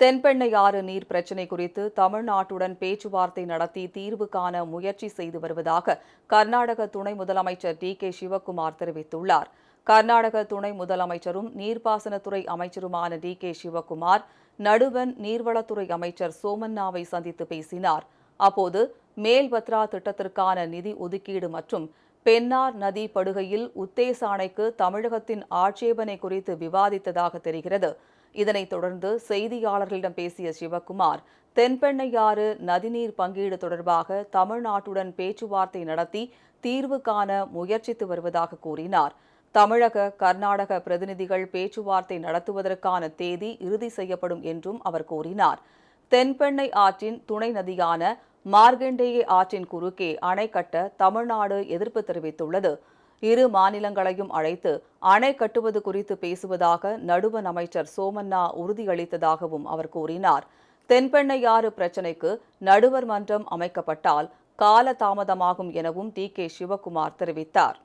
தென்பெண்ணை ஆறு நீர் பிரச்சினை குறித்து தமிழ்நாட்டுடன் பேச்சுவார்த்தை நடத்தி தீர்வு காண முயற்சி செய்து வருவதாக கர்நாடக துணை முதலமைச்சர் டி கே சிவக்குமார் தெரிவித்துள்ளார். கர்நாடக துணை முதலமைச்சரும் நீர்ப்பாசனத்துறை அமைச்சருமான டி கே சிவக்குமார் நடுவன் நீர்வளத்துறை அமைச்சர் சோமன்னாவை சந்தித்து பேசினார். அப்போது மேல்பத்ரா திட்டத்திற்கான நிதி ஒதுக்கீடு மற்றும் பென்னார் நதி படுகையில் உத்தேச அணைக்கு தமிழகத்தின் ஆட்சேபனை குறித்து விவாதித்ததாக தெரிகிறது. இதனைத் தொடர்ந்து செய்தியாளர்களிடம் பேசிய சிவக்குமார் தென்பெண்ணையாறு நதிநீர் பங்கீடு தொடர்பாக தமிழ்நாட்டுடன் பேச்சுவார்த்தை நடத்தி தீர்வு காண முயற்சித்து வருவதாக கூறினார். தமிழக கர்நாடக பிரதிநிதிகள் பேச்சுவார்த்தை நடத்துவதற்கான தேதி இறுதி செய்யப்படும் என்றும் அவர் கூறினார். தென்பெண்ணை ஆற்றின் துணை நதியான மார்கண்டேய ஆற்றின் குறுக்கே அணை கட்ட தமிழ்நாடு எதிர்ப்பு தெரிவித்துள்ளது. இரு மாநிலங்களையும் அழைத்து அணை கட்டுவது குறித்து பேசுவதாக நடுவன் அமைச்சர் சோமண்ணா உறுதியளித்ததாகவும் அவர் கூறினார். தென்பெண்ணையாறு பிரச்சினைக்கு நடுவர் மன்றம் அமைக்கப்பட்டால் கால தாமதமாகும் எனவும் டி கே சிவகுமார் தெரிவித்தார்.